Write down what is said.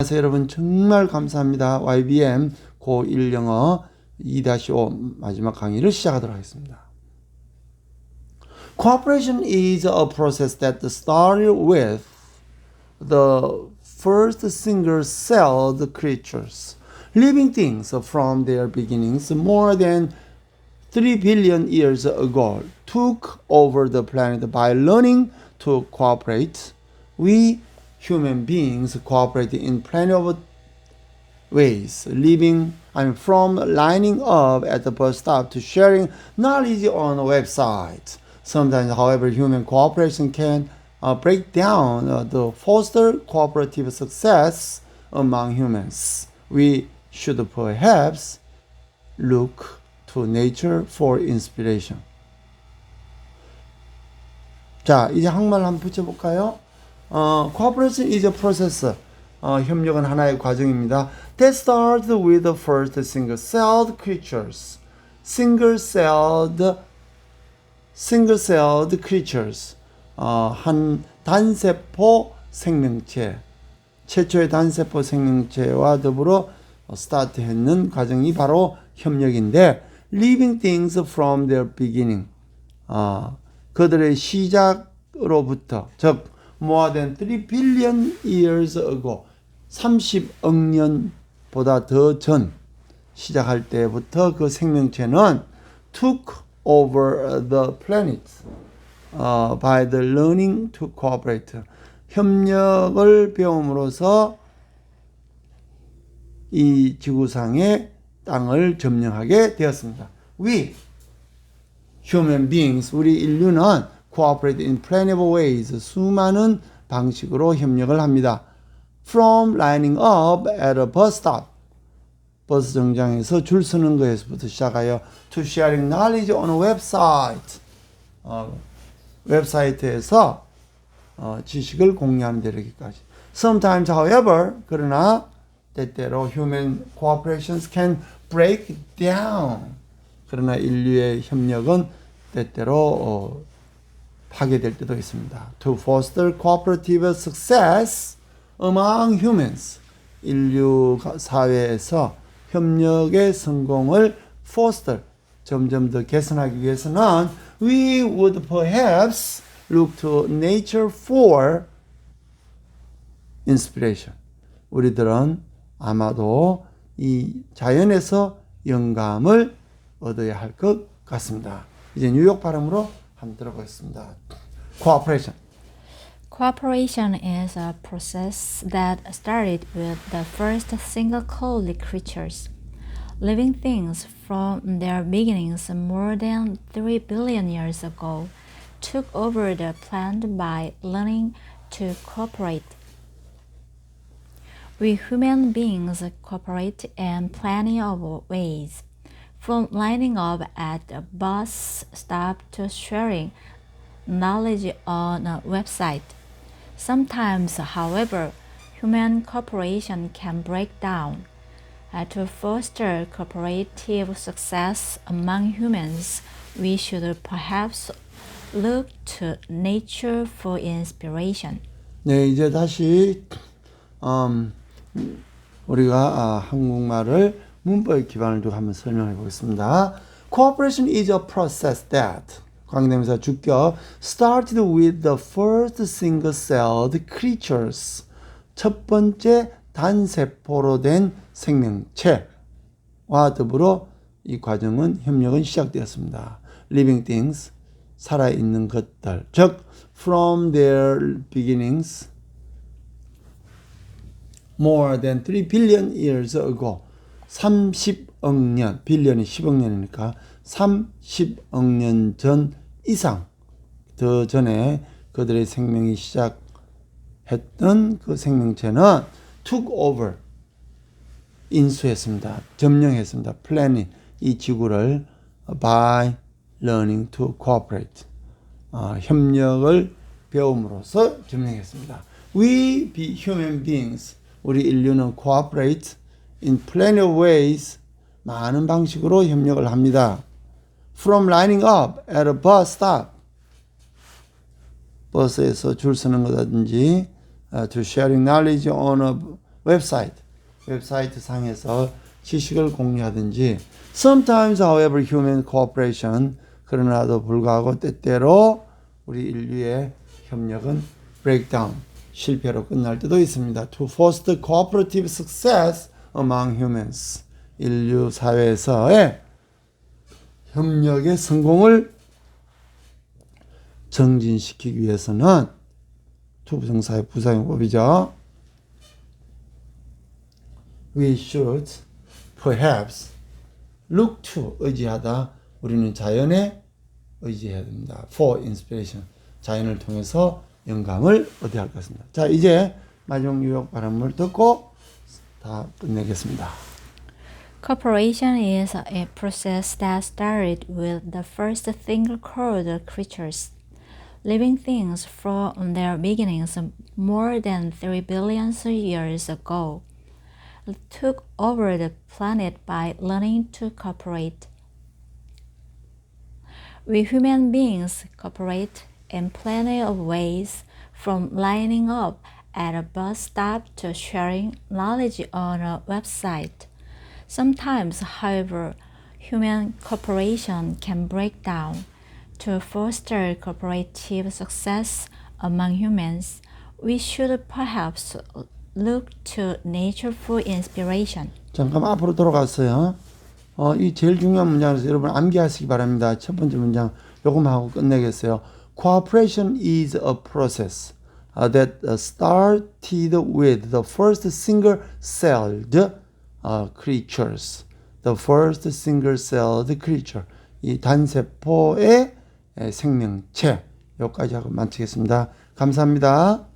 안녕하세요 여러분 정말 감사합니다. YBM 고1 영어 2-5 마지막 강의를 시작하도록 하겠습니다. Cooperation is a process that started with the first single-celled creatures, living things from their beginnings more than 3 billion years ago took over the planet by learning to cooperate. We human beings cooperate in plenty of ways, living I mean, from lining up at the bus stop to sharing knowledge on a website. Sometimes, however, human cooperation can uh, break down uh, the foster cooperative success among humans. We should perhaps look to nature for inspiration. 자, 이제 한국말 한번 붙여볼까요? 어, cooperation is a process. 어, 협력은 하나의 과정입니다. That starts with the first single-celled creatures. Single-celled, single-celled creatures. 어, 한 단세포 생명체. 최초의 단세포 생명체와 더불어 스타트했는 과정이 바로 협력인데, living things from their beginning. 어, 그들의 시작으로부터, 즉, more than 3 billion years ago, 30억 년보다 더 전 시작할 때부터 그 생명체는 took over the planet uh, by the learning to cooperate. 협력을 배움으로써 이 지구상의 땅을 점령하게 되었습니다. We human beings 우리 인류는 cooperate in of ways 수많은 방식으로 협력을 합니다. From lining up at a bus stop 버스 정장에서 줄 서는 것에서부터 시작하여 to sharing knowledge on a website 어, 웹사이트에서 어, 지식을 공유하는 데 이르기까지. Sometimes, however, 그러나 때때로 human cooperations can break down. 그러나 인류의 협력은 때때로 어, 파괴될 때도 있습니다. To foster cooperative success among humans. 인류 사회에서 협력의 성공을 foster 점점 더 개선하기 위해서는 we would perhaps look to nature for inspiration. 우리들은 아마도 이 자연에서 영감을 얻어야 할 것 같습니다. 이제 뉴욕 발음으로 한번 들어보겠습니다. Cooperation. Cooperation is a process that started with the first single-celled creatures, living things from their beginnings more than 3 billion years ago, took over the planet by learning to cooperate. We human beings cooperate in plenty of ways, from lining up at a bus stop to sharing knowledge on a website. Sometimes, however, human cooperation can break down. Uh, to foster cooperative success among humans, we should perhaps look to nature for inspiration. 네, 이제 다시 음, 우리가 아, 한국말을 문법에 기반을 두고 한번 설명해 보겠습니다. Cooperation is a process that 관계대명사 주격 started with the first single-celled creatures 첫 번째 단세포로 된 생명체와 더불어 이 과정은 협력은 시작되었습니다. Living things 살아있는 것들 즉 from their beginnings more than 3 billion years ago 30억 년, 빌리언이 10억 년이니까 30억 년 전 이상 더 전에 그들의 생명이 시작했던 그 생명체는 took over 인수했습니다. 점령했습니다. planning 이 지구를 by learning to cooperate 어, 협력을 배움으로써 점령했습니다. We be human beings 우리 인류는 cooperate in plenty of ways 많은 방식으로 협력을 합니다. From lining up at a bus stop 버스에서 줄 서는 거라든지 uh, to sharing knowledge on a 웹사이트, 웹사이트 상에서 지식을 공유하든지 sometimes however human cooperation 그러나도 불구하고 때때로 우리 인류의 협력은 breakdown 실패로 끝날 때도 있습니다. To foster cooperative success among humans 인류 사회에서의 협력의 성공을 정진시키기 위해서는 투부정사의 부사용법이죠. We should perhaps look to 의지하다. 우리는 자연에 의지해야 됩니다. For inspiration. 자연을 통해서 영감을 얻어야 할 것입니다. 자, 이제 마지막 유혹 발음을 듣고 다 끝내겠습니다. Cooperation is a process that started with the first single called creatures. Living things from their beginnings more than 3 billion years ago took over the planet by learning to cooperate. We human beings cooperate in plenty of ways, from lining up at a bus stop to sharing knowledge on a website. Sometimes, however, human cooperation can break down. To foster cooperative success among humans, we should perhaps look to nature for inspiration. 잠깐 앞으로 돌아갔어요. 어, 이 제일 중요한 문장에서 여러분 암기하시기 바랍니다. 첫 번째 문장 요것만 하고 끝내겠어요. Cooperation is a process Uh, that uh, started with the first single-celled uh, creatures. The first single-celled creature. 이 단세포의 에, 생명체. 여기까지 하고 마치겠습니다. 감사합니다.